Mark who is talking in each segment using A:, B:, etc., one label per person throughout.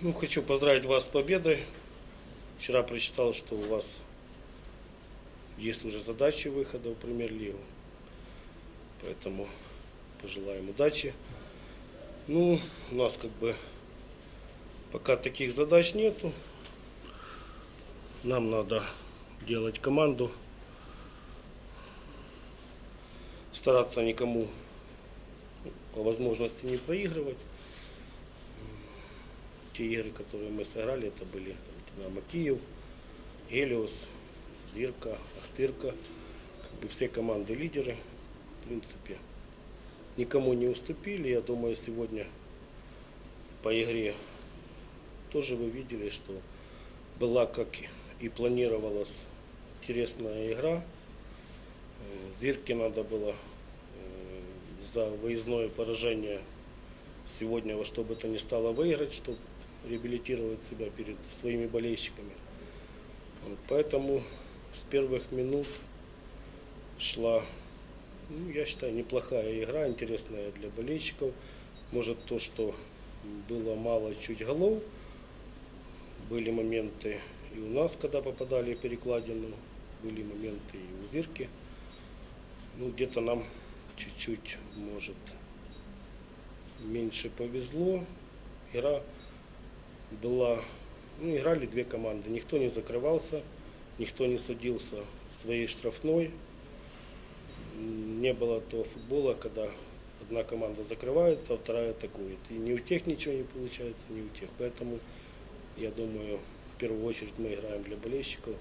A: Ну, хочу поздравить вас с победой. Вчера прочитал, что у вас есть уже задачи выхода в премьер-лигу. Поэтому пожелаем удачи. Ну, у нас как бы пока таких задач нету. Нам надо делать команду, стараться никому по возможности не проигрывать. Те игры, которые мы сыграли, это были Динамо Киев, Гелиос, Зирка, Ахтырка. Как бы все команды лидеры, в принципе. Никому не уступили. Я думаю, сегодня по игре тоже вы видели, что была, как и планировалась, интересная игра. Э, Зирке надо было э, за выездное поражение сегодня во что бы то ни стало выиграть, чтобы реабилитировать себя перед своими болельщиками. Вот, Поэтому с первых минут шла, ну, я считаю, неплохая игра, интересная для болельщиков. Может то, что было мало чуть голов, были моменты и у нас, когда попадали перекладину, были моменты и у Зирки. Ну, где-то нам чуть-чуть, может, меньше повезло. Игра была, ну, играли две команды. Никто не закрывался, никто не садился своей штрафной. Не было того футбола, когда одна команда закрывается, а вторая атакует. И ни у тех ничего не получается, ни у тех. Поэтому, я думаю, в первую очередь мы играем для болельщиков.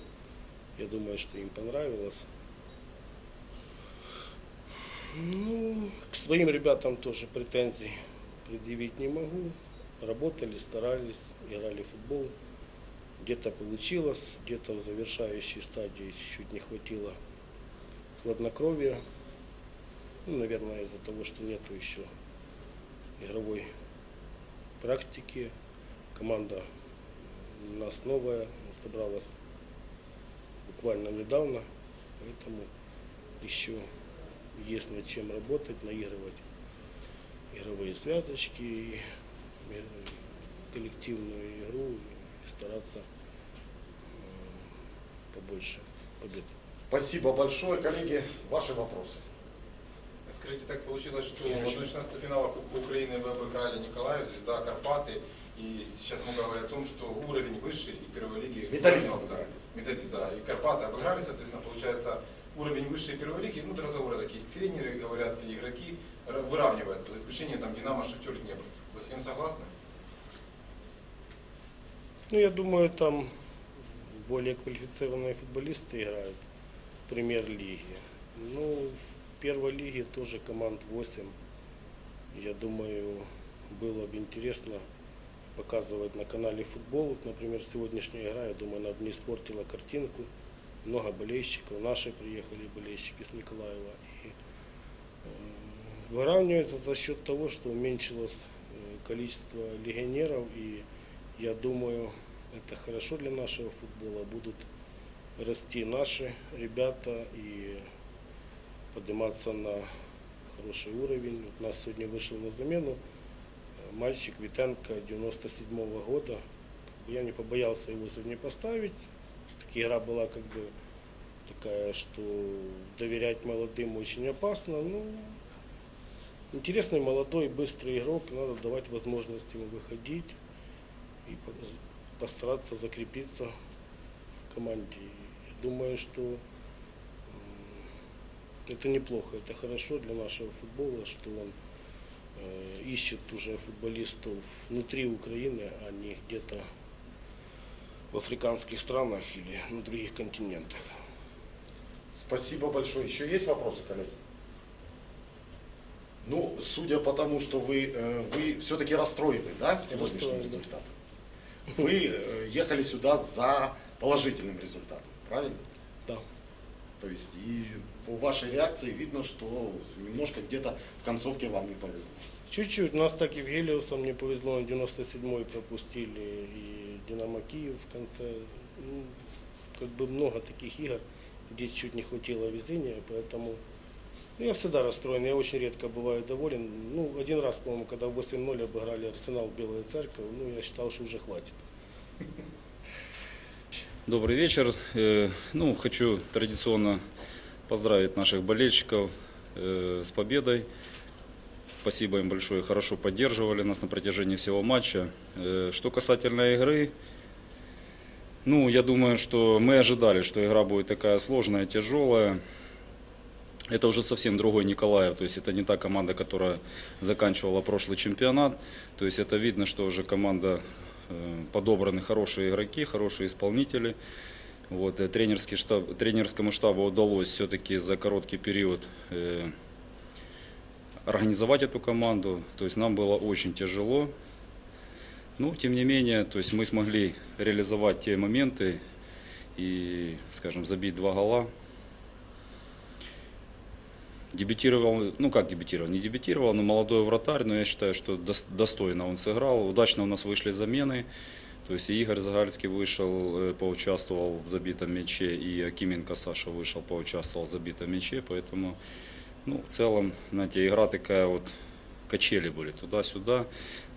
A: Я думаю, что им понравилось. Ну, к своим ребятам тоже претензий предъявить не могу. Работали, старались, играли в футбол. Где-то получилось, где-то в завершающей стадии чуть-чуть не хватило хладнокровия. Ну, наверное, из-за того, что нету еще игровой практики. Команда у нас новая, собралась буквально недавно, поэтому еще есть над чем работать, наигрывать игровые связочки, коллективную игру и стараться э, побольше побед.
B: Спасибо большое, коллеги. Ваши вопросы.
C: Скажите, так получилось, что в 1-16 финала Кубка Украины вы обыграли Николаев, Звезда, Карпаты. И сейчас много говорят о том, что уровень выше и в первой лиге
B: Металлист.
C: Металлист, да. И Карпаты обыграли, соответственно, получается уровень выше и первой лиги. Ну, разговоры такие есть. Тренеры говорят, и игроки выравниваются, за исключением там Динамо, Шахтер, Днепр. Вы с этим согласны?
A: Ну, я думаю, там более квалифицированные футболисты играют в премьер-лиге. Ну, в первой лиге тоже команд 8. Я думаю, было бы интересно показывать на канале футбол. Вот, например, сегодняшняя игра, я думаю, она бы не испортила картинку. Много болельщиков, наши приехали болельщики с Николаева. И, э, выравнивается за счет того, что уменьшилось количество легионеров и я думаю, это хорошо для нашего футбола. Будут расти наши ребята и подниматься на хороший уровень. Вот у нас сегодня вышел на замену э, мальчик Витенко 97 года. Я не побоялся его сегодня поставить. Таки игра была как бы такая, что доверять молодым очень опасно. Ну, интересный, молодой, быстрый игрок. Надо давать возможность ему выходить и по- постараться закрепиться в команде. Думаю, что это неплохо, это хорошо для нашего футбола, что он э, ищет уже футболистов внутри Украины, а не где-то в африканских странах или на других континентах.
B: Спасибо большое. Еще есть вопросы, коллеги? Ну, судя по тому, что вы, э, вы все-таки расстроены, да, сегодняшним результатом. Вы э, ехали сюда за положительным результатом, правильно?
A: Да.
B: То есть и по вашей реакции видно, что немножко где-то в концовке вам не повезло.
A: Чуть-чуть. Нас так и в Гелиосом не повезло, на 97-й пропустили, и Динамо Киев в конце. Ну, как бы много таких игр, где чуть не хватило везения, поэтому Ну, Я всегда расстроен, я очень редко бываю доволен. Ну, один раз, по-моему, когда 8-0 обыграли Арсенал Белая Церковь, ну, я считал, что уже хватит.
D: Добрый вечер. Э, Ну, хочу традиционно поздравить наших болельщиков э, с победой. Спасибо им большое, хорошо поддерживали нас на протяжении всего матча. Э, Что касательно игры, ну, я думаю, что мы ожидали, что игра будет такая сложная, тяжелая. Это уже совсем другой Николаев, то есть это не та команда, которая заканчивала прошлый чемпионат. То есть это видно, что уже команда э, подобраны хорошие игроки, хорошие исполнители. Вот, э, тренерский штаб, тренерскому штабу удалось все-таки за короткий период э, организовать эту команду. То есть нам было очень тяжело. Но тем не менее, то есть мы смогли реализовать те моменты и, скажем, забить два гола. Дебютировал, ну как дебютировал, не дебютировал, но молодой вратарь, но я считаю, что дос- достойно он сыграл. Удачно у нас вышли замены. То есть и Игорь Загальский вышел, э, поучаствовал в забитом мяче, и Акименко Саша вышел, поучаствовал в забитом мяче. Поэтому, ну, в целом, знаете, игра такая вот, качели были туда-сюда.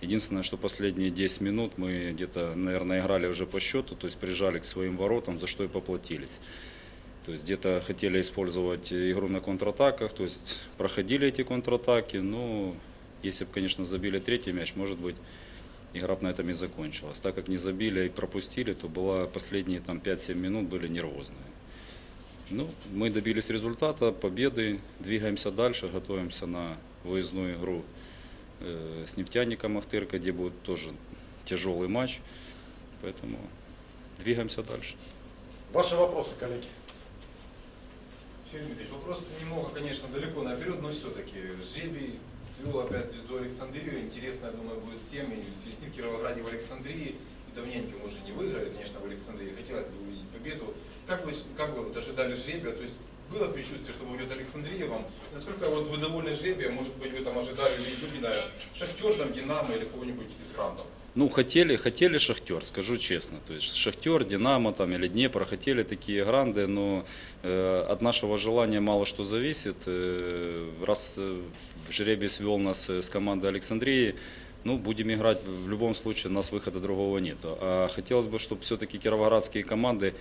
D: Единственное, что последние 10 минут мы где-то, наверное, играли уже по счету, то есть прижали к своим воротам, за что и поплатились. То есть где-то хотели использовать игру на контратаках, то есть проходили эти контратаки, но если бы, конечно, забили третий мяч, может быть, игра бы на этом и закончилась. Так как не забили и пропустили, то была последние там 5-7 минут были нервозные. Ну, мы добились результата, победы, двигаемся дальше, готовимся на выездную игру э, с нефтяником Ахтырка, где будет тоже тяжелый матч. Поэтому двигаемся дальше.
B: Ваши вопросы, коллеги.
C: Сергей Дмитриевич, вопрос немного, конечно, далеко наперед, но все-таки жребий свел опять звезду Александрию. Интересно, я думаю, будет всем и в Кировограде, в Александрии. И давненько мы уже не выиграли, конечно, в Александрии. Хотелось бы увидеть победу. Как вы, как вы вот ожидали жребия? То есть было предчувствие, что уйдет Александрия вам? Насколько вот вы довольны жребием? Может быть, вы там ожидали, ну, не знаю, Шахтер, там, Динамо или кого-нибудь из грантов?
D: Ну, хотели, хотели Шахтер, скажу честно. То есть Шахтер, Динамо там, или Днепр хотели такие гранды, но э, от нашего желания мало что зависит. Э, раз э, жребий свел нас э, с командой Александрии, ну, будем играть в любом случае, у нас выхода другого нет. А хотелось бы, чтобы все-таки кировоградские команды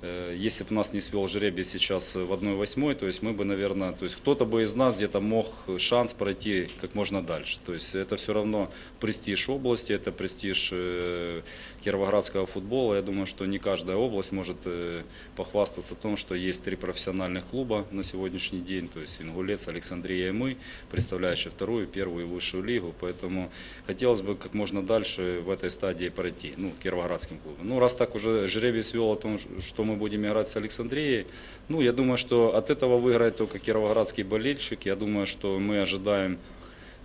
D: Если бы нас не свел жребий сейчас в 1-8, то есть мы бы, наверное, то есть кто-то бы из нас где-то мог шанс пройти как можно дальше. То есть это все равно престиж области, это престиж э, кировоградского футбола. Я думаю, что не каждая область может э, похвастаться том, что есть три профессиональных клуба на сегодняшний день, то есть Ингулец, Александрия и мы, представляющие вторую, первую и высшую лигу. Поэтому хотелось бы как можно дальше в этой стадии пройти, ну, кировоградским клубом. Ну, раз так уже жребий свел о том, что мы будем играть с Александрией, ну, я думаю, что от этого выиграет только кировоградский болельщик. Я думаю, что мы ожидаем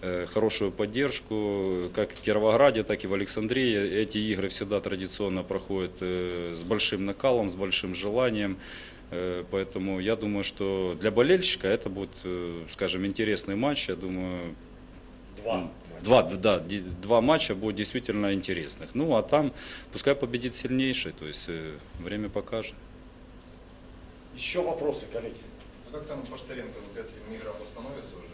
D: э, хорошую поддержку как в Кировограде, так и в Александрии. Эти игры всегда традиционно проходят э, с большим накалом, с большим желанием. Э, Поэтому я думаю, что для болельщика это будет, скажем, интересный матч. Я думаю,
B: Два.
D: Два, да, два матча будет действительно интересных. Ну, а там пускай победит сильнейший, то есть э, время покажет.
B: Еще вопросы, коллеги.
C: А как там Паштеренко к этим играм восстановится уже?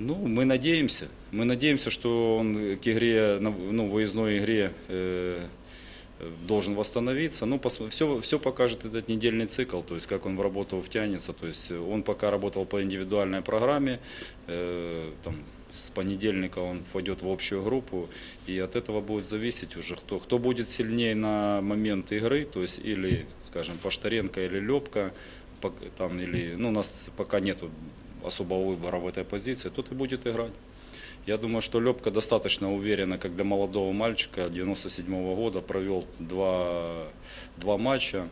D: Ну, мы надеемся. Мы надеемся, что он к игре, на- ну, выездной игре э, должен восстановиться. Ну, все, все покажет этот недельный цикл, то есть как он в работу втянется. То есть он пока работал по индивидуальной программе, э, там, с понедельника он войдет в общую группу, и от этого будет зависеть уже, кто, кто будет сильнее на момент игры, то есть или, скажем, Паштаренко или Лепка, там, или, ну, у нас пока нету особого выбора в этой позиции, тот и будет играть. Я думаю, что Лепка достаточно уверенно, как для молодого мальчика 97 года, провел два, два матча.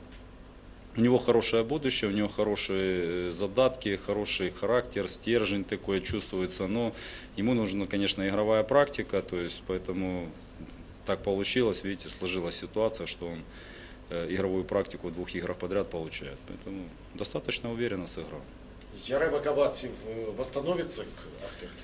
D: У него хорошее будущее, у него хорошие э, задатки, хороший характер, стержень такой чувствуется. Но ему нужна, конечно, игровая практика, то есть поэтому так получилось, видите, сложилась ситуация, что он э, игровую практику в двух играх подряд получает. Поэтому достаточно уверенно сыграл.
B: Ярема Кавацев э, восстановится к Ахтырке?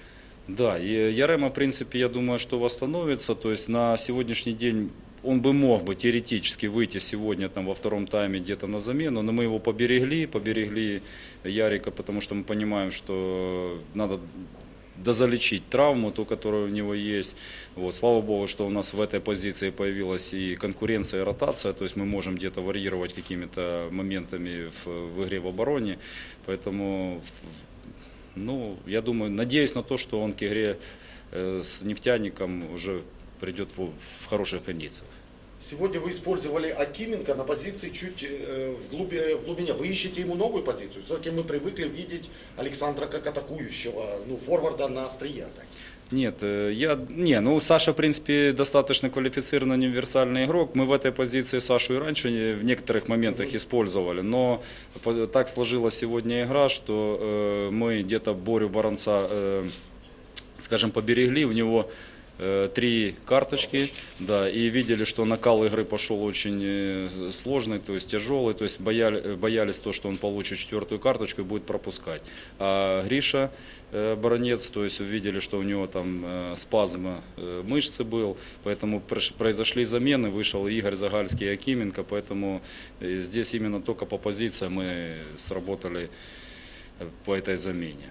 D: Да, и Ярема, в принципе, я думаю, что восстановится. То есть на сегодняшний день он бы мог бы теоретически выйти сегодня там во втором тайме где-то на замену, но мы его поберегли, поберегли Ярика, потому что мы понимаем, что надо дозалечить травму, ту, которая у него есть. Вот, слава богу, что у нас в этой позиции появилась и конкуренция, и ротация, то есть мы можем где-то варьировать какими-то моментами в, в игре в обороне. Поэтому, ну, я думаю, надеюсь на то, что он к игре э, с нефтяником уже придет в, в хороших кондициях.
B: Сегодня вы использовали Акименко на позиции чуть э, в, глуби- в глубине. Вы ищете ему новую позицию? Все-таки мы привыкли видеть Александра как атакующего, ну, форварда на острие атаки.
D: Нет, э, я, не, ну Саша, в принципе, достаточно квалифицированный универсальный игрок. Мы в этой позиции Сашу и раньше в некоторых моментах использовали, но так сложилась сегодня игра, что э, мы где-то Борю Баранца, э, скажем, поберегли, у него три карточки, да, и видели, что накал игры пошел очень э, сложный, то есть тяжелый, то есть бояли- э, боялись то, что он получит четвертую карточку и будет пропускать. А Гриша э, Баранец, то есть увидели, что у него там э, спазм э, мышцы был, поэтому произошли замены, вышел Игорь Загальский и Акименко, поэтому э, здесь именно только по позициям мы сработали э, по этой замене.